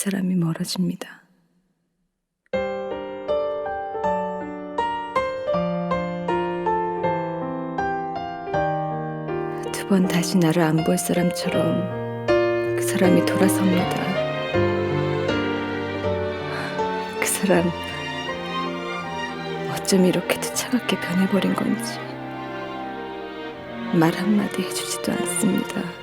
사람이 멀어집니다. 두 번 다시 나를 안 볼 사람처럼 그 사람이 돌아섭니다. 그 사람 어쩜 이렇게도 차갑게 변해버린 건지 말 한마디 해주지도 않습니다.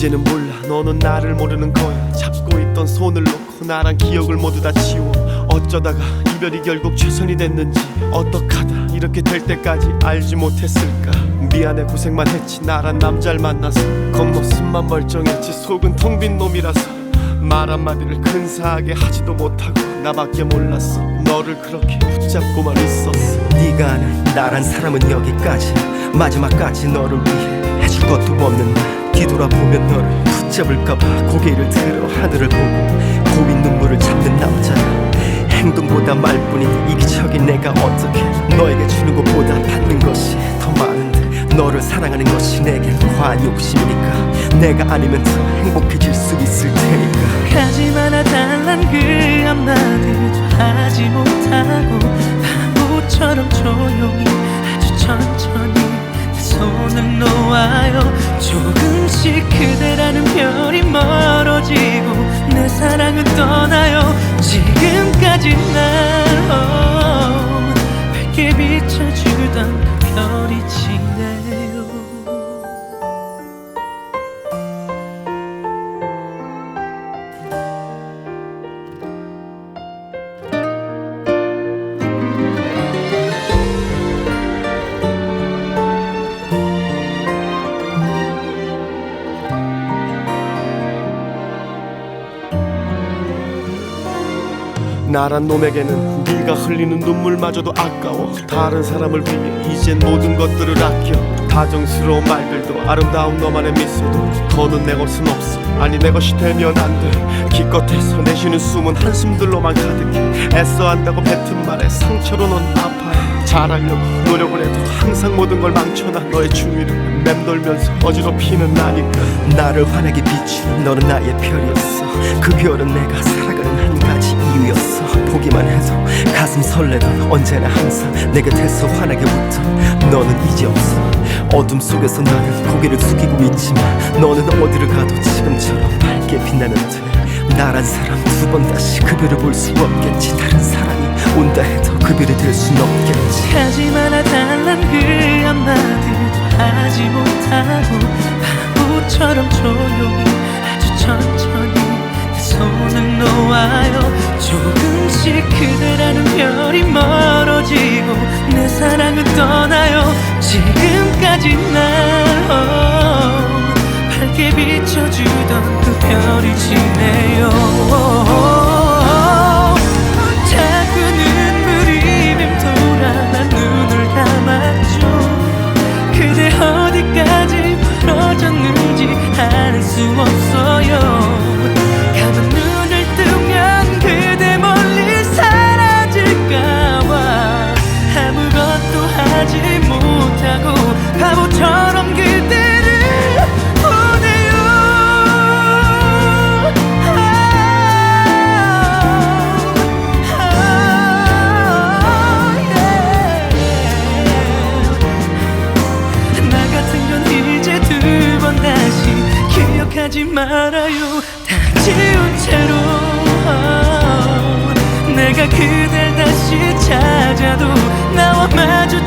이제는 몰라. 너는 나를 모르는 거야. 잡고 있던 손을 놓고 나랑 기억을 모두 다 지워. 어쩌다가 이별이 결국 최선이 됐는지 어떡하다. 이렇게 될 때까지 알지 못했을까. 미안해 고생만 했지. 나란 남자를 만나서 겉모습만 멀쩡했지. 속은 텅 빈 놈이라서 말 한마디를 근사하게 하지도 못하고 나밖에 몰랐어. 너를 그렇게 붙잡고만 있었어. 네가 아는 나란 사람은 여기까지 마지막까지 너를 위해 해줄 것도 없는 날 뒤돌아보면 너를 붙잡을까봐 고개를 들어 하늘을 보고 고민 눈물을 참는 남자야 행동보다 말뿐인 이기적인 내가 어떻게 너에게 주는 것보다 받는 것이 더 많은데 너를 사랑하는 것이 내겐 과한 욕심이니까 내가 아니면 더 행복해질 수 있을 테니까. 가지 말아 달란 그 한마디도 하지 못하고 바보처럼 조용히 아주 천천히 내 손을 놓아요 조금씩 그대라는 별이 멀어지 나란 놈에게는 네가 흘리는 눈물마저도 아까워. 다른 사람을 위해 이젠 모든 것들을 아껴. 다정스러운 말들도 아름다운 너만의 미소도 더는 내 것은 없어. 아니 내 것이 되면 안돼. 기껏해서 내쉬는 숨은 한숨들로만 가득해. 애써 한다고 뱉은 말에 상처로 넌 아파해. 잘하려고 노력을 해도 항상 모든 걸 망쳐놔. 너의 주위를 맴돌면서 어지럽히는 나니까. 나를 환하게 비추는 너는 나의 별이었어. 그 별은 내가 살아가는 한가 지 이유였어. 보기만 해도 가슴 설레던 언제나 항상 내 곁에서 환하게 웃던 너는 이제 없어. 어둠 속에서 나는 고개를 숙이고 있지만 너는 어디를 가도 지금처럼 밝게 빛나는 데 나란 사람 두 번 다시 그 별을 볼 수 없겠지. 다른 사람이 온다 해도 그 별이 될 순 없겠지. 하지 말아 달란 그 한마디도 하지 못하고 바보처럼 조용히 아주 천천히 내 손을 놓아요. 조금씩 그대라는 별이 멀어지고 내 사랑은 떠나요. 지금까지 날 어, 밝게 비춰주던 그 별이 지네요. 자꾸 눈물이 맴돌아 난 눈을 감았죠. 그대 어디까지 멀어졌는지 알 수 없어 하지 말아요. 다 지운 채로. 내가 그댈 다시 찾아도 나와 마주